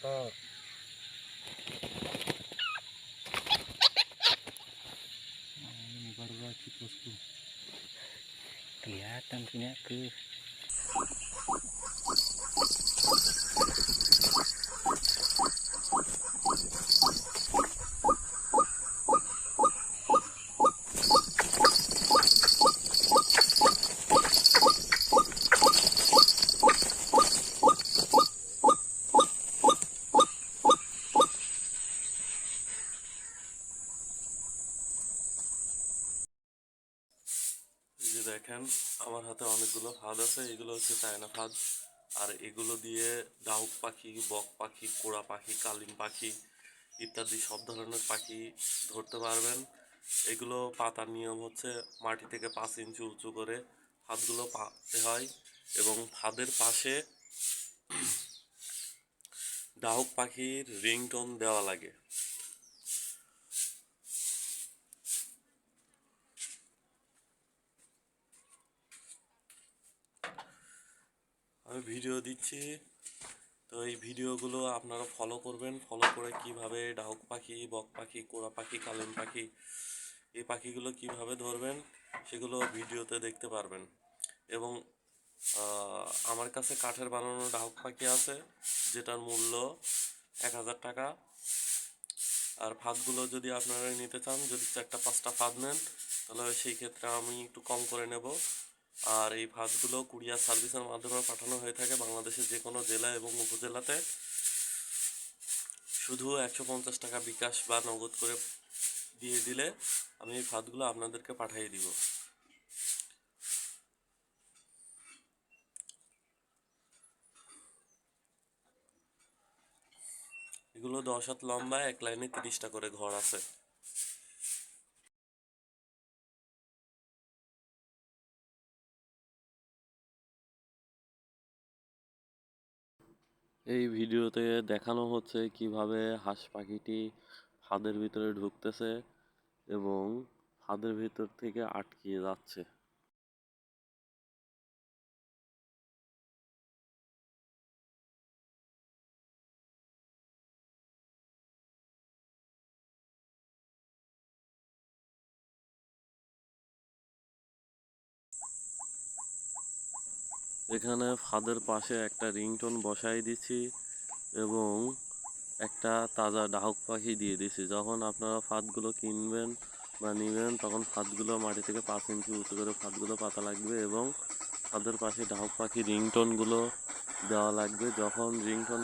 Stop. Oh, ini baru lagi bosku. Kelihatan punya ke. দেখেন, আমার হাতে অনেকগুলো ফাঁদ আছে, এগুলো হচ্ছে চায়না ফাঁদ। আর এগুলো দিয়ে ডাউক পাখি, বক পাখি, কোড়া পাখি, কালিম পাখি ইত্যাদি সব ধরনের পাখি ধরতে পারবেন। এগুলো পাতার নিয়ম হচ্ছে মাটি থেকে পাঁচ ইঞ্চি উঁচু করে ফাঁদগুলো পাতে হয় এবং ফাঁদের পাশে ডাউক পাখির রিংটোন দেওয়া লাগে। আমি ভিডিও দিচ্ছি। তো এই ভিডিওগুলো আপনারা ফলো করবেন। ফলো করে কীভাবে ডাহুক পাখি, বক পাখি কোড়া পাখি, কালিম পাখি, এই পাখিগুলো কীভাবে ধরবেন, সেগুলো ভিডিওতে দেখতে পারবেন। এবং আমার কাছে কাঠের বানানো ডাহুক পাখি আছে, যেটার মূল্য এক হাজার টাকা। আর ফাঁদগুলো যদি আপনারা নিতে চান, যদি চারটা, পাঁচটা ফাঁদ নেন, তাহলে সেই ক্ষেত্রে আমি একটু কম করে নেব। আর এই ফাঁদগুলো কুরিয়ার সার্ভিসের মাধ্যমে পাঠানো হয়ে থাকে বাংলাদেশের যে কোনো জেলা এবং উপজেলাতে। শুধু একশো পঞ্চাশ টাকা বিকাশ বা নগদ করে দিয়ে দিলে আমি এই ফাঁদগুলো আপনাদেরকে পাঠিয়ে দিব। এগুলো দশ হাত লম্বা, এক লাইনে তিরিশটা করে ঘর আছে। এই ভিডিওতে দেখানো হচ্ছে কীভাবে হাঁস পাখিটি ফাঁদের ভিতরে ঢুকতেছে এবং ফাঁদের ভিতর থেকে আটকিয়ে যাচ্ছে। এখানে ফাঁদের পাশে একটা রিংটোন বসাই দিছি এবং একটা তাজা ডাহুক পাখি দিয়ে দিছি। যখন আপনারা ফাঁদগুলো কিনবেন বা নেবেন, তখন ফাঁদগুলো মাটি থেকে পাঁচ ইঞ্চি উঁচু করে ফাঁদগুলো পাতা লাগবে এবং ফাঁদের পাশে ডাহুক পাখি রিংটোনগুলো দেওয়া লাগবে। যখন রিংটোন